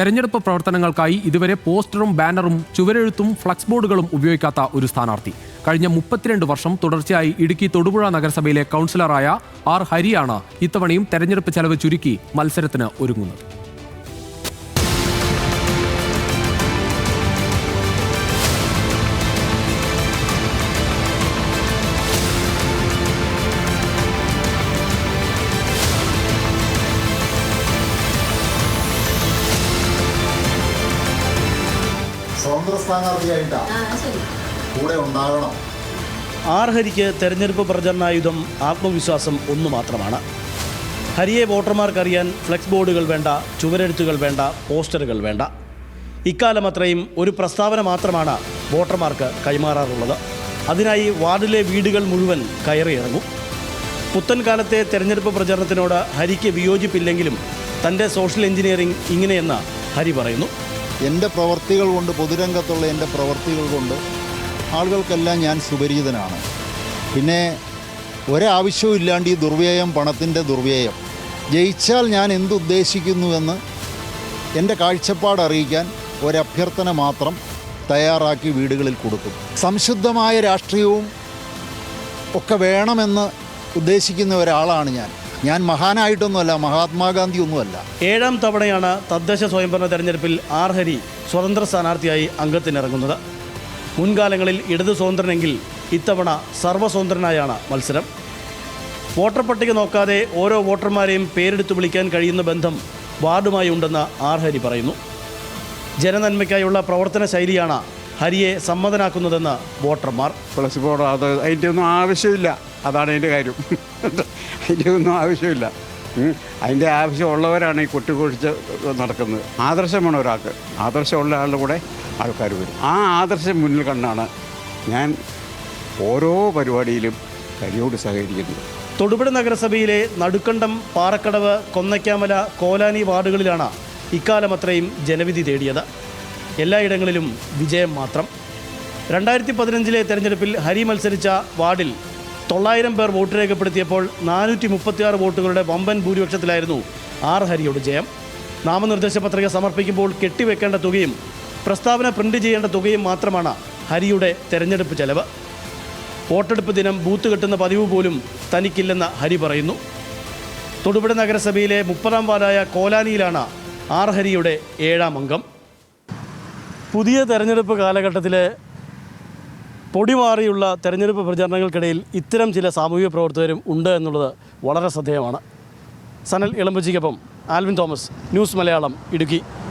തെരഞ്ഞെടുപ്പ് പ്രവർത്തനങ്ങൾക്കായി ഇതുവരെ പോസ്റ്ററും ബാനറും ചുവരെഴുത്തും ഫ്ലക്സ് ബോർഡുകളും ഉപയോഗിക്കാത്ത ഒരു സ്ഥാനാർത്ഥി. കഴിഞ്ഞ മുപ്പത്തിരണ്ട് വർഷം തുടർച്ചയായി ഇടുക്കി തൊടുപുഴ നഗരസഭയിലെ കൗൺസിലറായ ആർ ഹരിയാണ് ഇത്തവണയും തെരഞ്ഞെടുപ്പ് ചെലവ് ചുരുക്കി മത്സരത്തിന് ഒരുങ്ങുന്നത്. സ്ഥാനാർത്ഥിയായിട്ടാ ആ ശരി. കൂടെ ഉണ്ടാകണം. ആർ ഹരിക്ക് തെരഞ്ഞെടുപ്പ് പ്രചരണായുധം ആത്മവിശ്വാസം ഒന്ന് മാത്രമാണ്. ഹരിയെ വോട്ടർമാർക്കറിയാൻ ഫ്ലെക്സ് ബോർഡുകൾ വേണ്ട ചുവരെഴുത്തുകൾ വേണ്ട പോസ്റ്ററുകൾ വേണ്ട. ഇക്കാലം അത്രയും ഒരു പ്രസ്താവന മാത്രമാണ് വോട്ടർമാർക്ക് കൈമാറാറുള്ളത്. അതിനായി വാർഡിലെ വീടുകൾ മുഴുവൻ കയറിയിറങ്ങും പുത്തൻകാലത്തെ തെരഞ്ഞെടുപ്പ് പ്രചരണത്തിനോട് ഹരിക്ക് വിയോജിപ്പില്ലെങ്കിലും തന്റെ സോഷ്യൽ എഞ്ചിനീയറിംഗ് ഇങ്ങനെയെന്ന് ഹരി പറയുന്നു. എന്റെ പ്രവർത്തികൾ കൊണ്ട് പൊതുരംഗത്തുള്ള എന്റെ പ്രവർത്തികൾ കൊണ്ട് ആളുകൾക്കെല്ലാം ഞാൻ സുപരിചിതനാണ്. പിന്നെ ഒരാവശ്യവും ഇല്ലാണ്ട് ഈ ദുർവ്യയം പണത്തിന്റെ ദുർവ്യയം ജയിച്ചാൽ ഞാൻ എന്തുദ്ദേശിക്കുന്നുവെന്ന് എന്റെ കാഴ്ചപ്പാട് അറിയിക്കാൻ ഒരഭ്യർത്ഥന മാത്രം തയ്യാറാക്കി വീടുകളിൽ കൊടുക്കും. സംശുദ്ധമായ രാഷ്ട്രീയവും ഒക്കെ വേണമെന്ന് ഉദ്ദേശിക്കുന്ന ഒരാളാണ് ഞാൻ. ഞാൻ മഹാനായിട്ടൊന്നുമല്ല മഹാത്മാഗാന്ധി ഒന്നുമല്ല ഏഴാം തവണയാണ് തദ്ദേശ സ്വയംഭരണ തെരഞ്ഞെടുപ്പിൽ ആർഹരി സ്വതന്ത്ര സ്ഥാനാർത്ഥിയായി അംഗത്തിനിറങ്ങുന്നത്. മുൻകാലങ്ങളിൽ ഇടതു സ്വതന്ത്രനെങ്കിൽ ഇത്തവണ സർവസ്വതന്ത്രനായാണ് മത്സരം. വോട്ടർ പട്ടിക നോക്കാതെ ഓരോ വോട്ടർമാരെയും പേരെടുത്ത് വിളിക്കാൻ കഴിയുന്ന ബന്ധം വാർഡുമായി ഉണ്ടെന്ന് ആർഹരി പറയുന്നു. ജനനന്മയ്ക്കായുള്ള പ്രവർത്തന ശൈലിയാണ് ഹരിയെ സമ്മതനാക്കുന്നതെന്ന് വോട്ടർമാർ. തുളസി ബോർഡ് അത് അതിന്റെ ഒന്നും ആവശ്യമില്ല. അതാണ് അതിന്റെ കാര്യം. അതിന്റെ ഒന്നും ആവശ്യമില്ല. അതിന്റെ ആവശ്യമുള്ളവരാണ് ഈ കുട്ടിക്കൊഴിച്ച് നടക്കുന്നത്. ആദർശമാണ് ഒരാൾക്ക്. ആദർശമുള്ള ആളുടെ കൂടെ ആൾക്കാർ വരും. ആ ആദർശം മുന്നിൽ കണ്ടാണ് ഞാൻ ഓരോ പരിപാടിയിലും കരിയോട് സഹകരിക്കുന്നത്. തൊടുപുഴ നഗരസഭയിലെ നടുക്കണ്ടം പാറക്കടവ് കൊന്നയ്ക്കാമല കോലാനി വാർഡുകളിലാണ് ഇക്കാലം അത്രയും ജനവിധി തേടിയത്. എല്ലായിടങ്ങളിലും വിജയം മാത്രം. രണ്ടായിരത്തി പതിനഞ്ചിലെ തെരഞ്ഞെടുപ്പിൽ ഹരി മത്സരിച്ച വാർഡിൽ തൊള്ളായിരം പേർ വോട്ട് രേഖപ്പെടുത്തിയപ്പോൾ നാനൂറ്റി മുപ്പത്തിയാറ് വോട്ടുകളുടെ വമ്പൻ ഭൂരിപക്ഷത്തിലായിരുന്നു ആർ ഹരിയുടെ ജയം. നാമനിർദ്ദേശ പത്രിക സമർപ്പിക്കുമ്പോൾ കെട്ടിവെക്കേണ്ട തുകയും പ്രസ്താവന പ്രിന്റ് ചെയ്യേണ്ട തുകയും മാത്രമാണ് ഹരിയുടെ തെരഞ്ഞെടുപ്പ് ചെലവ്. വോട്ടെടുപ്പ് ദിനം ബൂത്ത് കെട്ടുന്ന പതിവ് പോലും തനിക്കില്ലെന്ന് ഹരി പറയുന്നു. തൊടുപുഴ നഗരസഭയിലെ മുപ്പതാം വാർഡായ കോലാനിയിലാണ് ആർ ഹരിയുടെ ഏഴാം അംഗം. പുതിയ തെരഞ്ഞെടുപ്പ് കാലഘട്ടത്തിലെ പൊടിമാറിയുള്ള തെരഞ്ഞെടുപ്പ് പ്രചരണങ്ങൾക്കിടയിൽ ഇത്തരം ചില സാമൂഹിക പ്രവർത്തകരും ഉണ്ട് എന്നുള്ളത് വളരെ ശ്രദ്ധേയമാണ്. Sanal ഇളമ്പച്ചിക്കൊപ്പം Alvin Thomas news Malayalam Idukki.